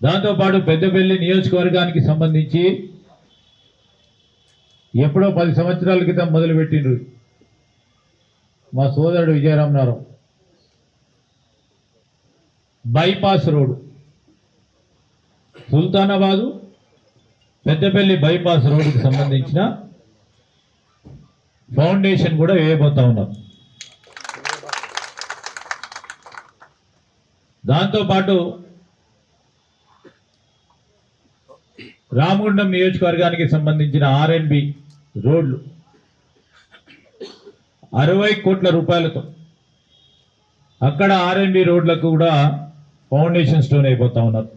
దాంతోపాటు పెద్దపల్లి నియోజకవర్గానికి సంబంధించి ఎప్పుడో పది సంవత్సరాల క్రితం మొదలుపెట్టిండ్రు మా సోదరుడు Vijayaramanarao bypass road. Sultanabad Peddapalli bypass రోడ్డుకి సంబంధించిన ఫౌండేషన్ కూడా వేయబోతా ఉన్నాం. దాంతోపాటు రామగుండం నియోజకవర్గానికి సంబంధించిన ఆర్ఎన్బి రోడ్లు అరవై కోట్ల రూపాయలతో. అక్కడ ఆర్ఎన్బి రోడ్లకు కూడా ఫౌండేషన్ స్టోన్ అయిపోతా ఉన్నారు.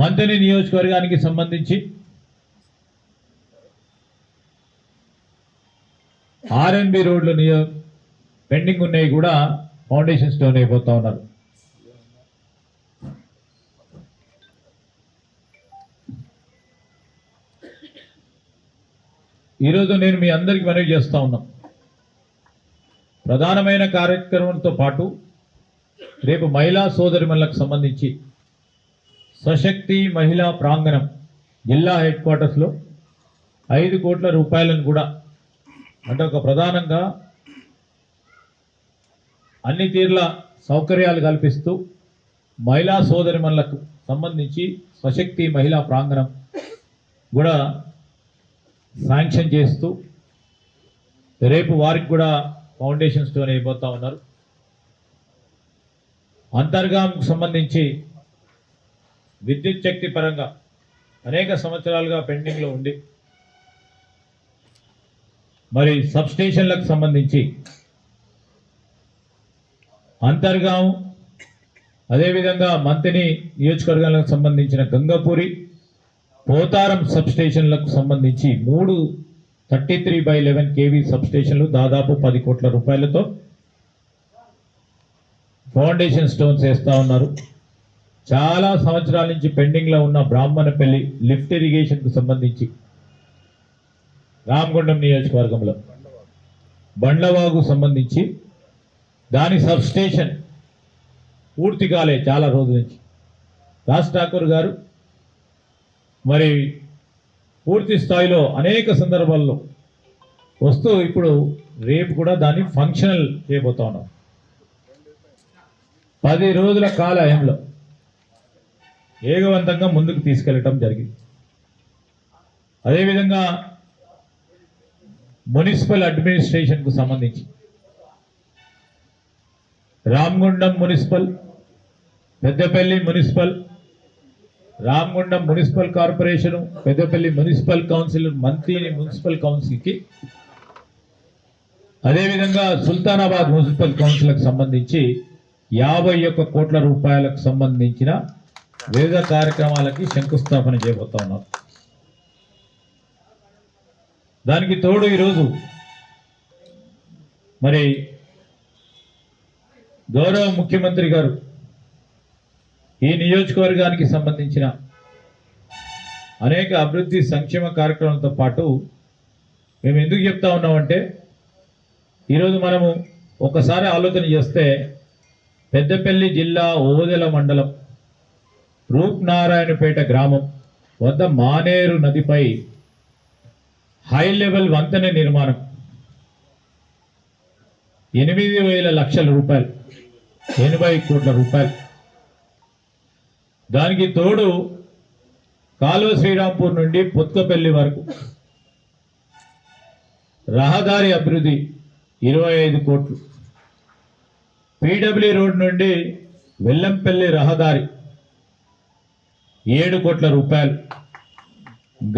మంతని నియోజకవర్గానికి సంబంధించి ఆర్ఎన్బి రోడ్లు నియో పెండింగ్ ఉన్నాయి కూడా ఫౌండేషన్ స్టోన్ అయిపోతా ఉన్నారు. ఈరోజు నేను మీ అందరికీ మనవి చేస్తూ ఉన్నాం. ప్రధానమైన కార్యక్రమంతో పాటు రేపు మహిళా సోదరిమణులకు సంబంధించి సశక్తి మహిళా ప్రాంగణం జిల్లా హెడ్ క్వార్టర్స్లో ఐదు కోట్ల రూపాయలను కూడా అంటే ఒక ప్రధానంగా అన్ని తీర్ల సౌకర్యాలు కల్పిస్తూ మహిళా సోదరిమణులకు సంబంధించి స్వశక్తి మహిళా ప్రాంగణం కూడా శాంక్షన్ చేస్తూ రేపు వారికి కూడా ఫౌండేషన్ స్టోన్ అయిపోతూ ఉన్నారు. అంతర్గాంకు సంబంధించి విద్యుత్ శక్తి పరంగా అనేక సంవత్సరాలుగా పెండింగ్లో ఉంది మరి సబ్స్టేషన్లకు సంబంధించి అంతర్గాం అదేవిధంగా మంతిని నియోజకవర్గాలకు సంబంధించిన గంగపూరి పోతారం సబ్స్టేషన్లకు సంబంధించి మూడు thirty three by eleven KV సబ్స్టేషన్లు దాదాపు పది కోట్ల రూపాయలతో ఫౌండేషన్ స్టోన్స్ వేస్తూ ఉన్నారు. చాలా సంవత్సరాల నుంచి పెండింగ్లో ఉన్న బ్రాహ్మణపల్లి లిఫ్ట్ ఇరిగేషన్కు సంబంధించి రామగుండం నియోజకవర్గంలో. బండ్లవాగు సంబంధించి దాని సబ్స్టేషన్ పూర్తి కాలే చాలా రోజుల నుంచి. రాజ్ ఠాకూర్ గారు మరి పూర్తి స్థాయిలో అనేక సందర్భాల్లో వస్తూ ఇప్పుడు రేపు కూడా దాన్ని ఫంక్షనల్ చేయబోతా ఉన్నాం. పది రోజుల కాలయంలో వేగవంతంగా ముందుకు తీసుకెళ్ళటం జరిగింది. అదేవిధంగా మున్సిపల్ అడ్మినిస్ట్రేషన్కు సంబంధించి Ramagundam municipal Peddapalli municipal Ramagundam municipal corporation Peddapalli municipal council మంత్రి మున్సిపల్ కౌన్సిల్కి. అదేవిధంగా సుల్తానాబాద్ మున్సిపల్ కౌన్సిల్కి సంబంధించి యాభై ఒక్క కోట్ల రూపాయలకు సంబంధించిన వివిధ కార్యక్రమాలకి శంకుస్థాపన చేయబోతా ఉన్నారు దానికి తోడు ఈరోజు మరి గౌరవ ముఖ్యమంత్రి గారు ఈ నియోజకవర్గానికి సంబంధించిన అనేక అభివృద్ధి సంక్షేమ కార్యక్రమాలతో పాటు మేము ఎందుకు చెప్తా ఉన్నామంటే ఈరోజు మనము ఒకసారి ఆలోచన చేస్తే పెద్దపల్లి జిల్లా ఓదెల మండలం రూప్నారాయణపేట గ్రామం వద్ద మానేరు నదిపై హై లెవెల్ వంతెన నిర్మాణం. ఎనిమిది వేల లక్షల రూపాయలు ఎనభై కోట్ల రూపాయలు. దానికి తోడు కాలువ శ్రీరాంపూర్ నుండి పుత్కపల్లి వరకు. రహదారి అభివృద్ధి ఇరవై ఐదు కోట్లు. పీడబ్ల్యూ రోడ్ నుండి వెల్లంపల్లి రహదారి ఏడు కోట్ల రూపాయలు.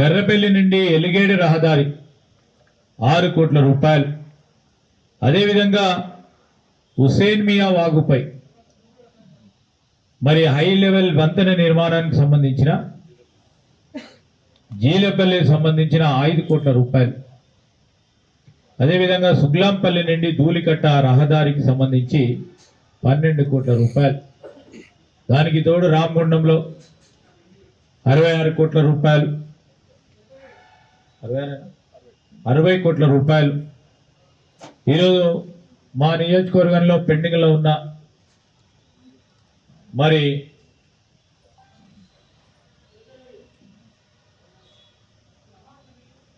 గర్రపల్లి నుండి ఎలిగేడు రహదారి ఆరు కోట్ల రూపాయలు. అదేవిధంగా హుసేన్ మియా వాగుపై మరి హై లెవెల్ వంతెన నిర్మాణానికి సంబంధించిన జీలపల్లికి సంబంధించిన ఐదు కోట్ల రూపాయలు. అదేవిధంగా సుగ్లాంపల్లి నుండి ధూళికట్ట రహదారికి సంబంధించి పన్నెండు కోట్ల రూపాయలు. దానికి తోడు రామగుండంలో అరవై ఆరు కోట్ల రూపాయలు. అరవై అరవై కోట్ల రూపాయలు. ఈరోజు మా నియోజకవర్గంలో పెండింగ్లో ఉన్న మరి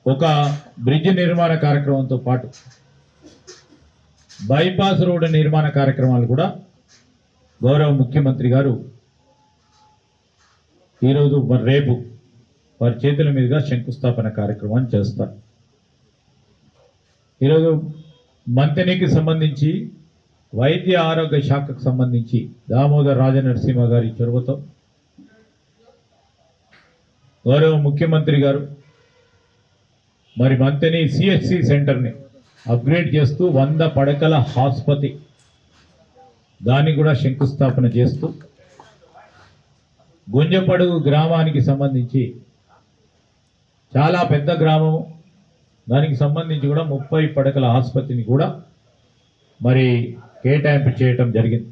ఒక బ్రిడ్జ్ నిర్మాణ కార్యక్రమంతో పాటు బైపాస్ రోడ్డు నిర్మాణ కార్యక్రమాలు కూడా గౌరవ ముఖ్యమంత్రి గారు ఈరోజు మరి రేపు వారి చేతుల మీదుగా శంకుస్థాపన కార్యక్రమాన్ని చేస్తారు. ఈరోజు మంతనికి సంబంధించి వైద్య ఆరోగ్య శాఖకు సంబంధించి దామోదర్ రాజనరసింహ గారి చొరవతో గౌరవ ముఖ్యమంత్రి గారు మరి మంతని సిహెచ్సి సెంటర్ని అప్గ్రేడ్ చేస్తూ వంద పడకల ఆసుపత్రి దాన్ని కూడా శంకుస్థాపన చేస్తూ గుంజపడుగు గ్రామానికి సంబంధించి చాలా పెద్ద గ్రామము. దానికి సంబంధించి కూడా ముప్పై పడకల ఆసుపత్రిని కూడా మరి కేటాయింపు చేయటం జరిగింది.